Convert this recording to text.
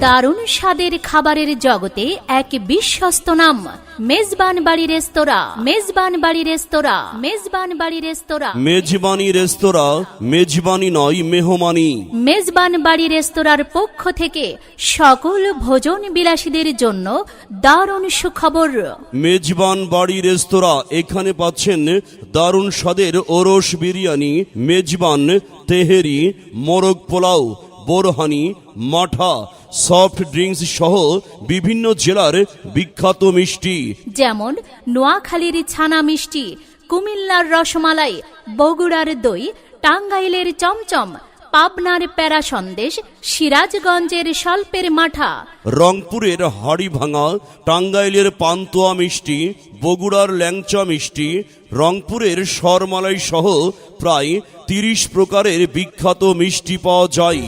দারুণ স্বাদের খাবারের জগতে এক বিশ্বস্ত নাম মেজবান বাড়ি রেস্তোরাঁ মেজবান বাড়ি রেস্তোরাঁ মেজবান বাড়ি রেস্তোরাঁ। মেজবানি রেস্তোরাঁ মেজবানি নয় মেহমানি। মেজবান বাড়ি রেস্তোরাঁর পক্ষ থেকে সকল ভোজন বিলাসীদের জন্য দারুণ সুখবর। মেজবান বাড়ি রেস্তোরাঁ এখানে পাচ্ছেন দারুণ স্বাদের ওরস বিরিয়ানি মেজবান তেহেরি মোরগ পোলাও বোরহানি মাঠা সফট ড্রিঙ্কস সহ বিভিন্ন জেলার বিখ্যাত মিষ্টি। যেমন নোয়াখালীর ছানা মিষ্টি কুমিল্লার রসমালাই বগুড়ার দই টাঙ্গাইলের চমচম পাবনার প্যারা সন্দেশ সিরাজগঞ্জের স্বল্পের মাঠা। রংপুরের হাড়ি ভাঙা টাঙ্গাইলের পান্তুয়া মিষ্টি বগুড়ার ল্যাংচা মিষ্টি রংপুরের সরমালাই সহ প্রায় তিরিশ প্রকারের বিখ্যাত মিষ্টি পাওয়া যায়।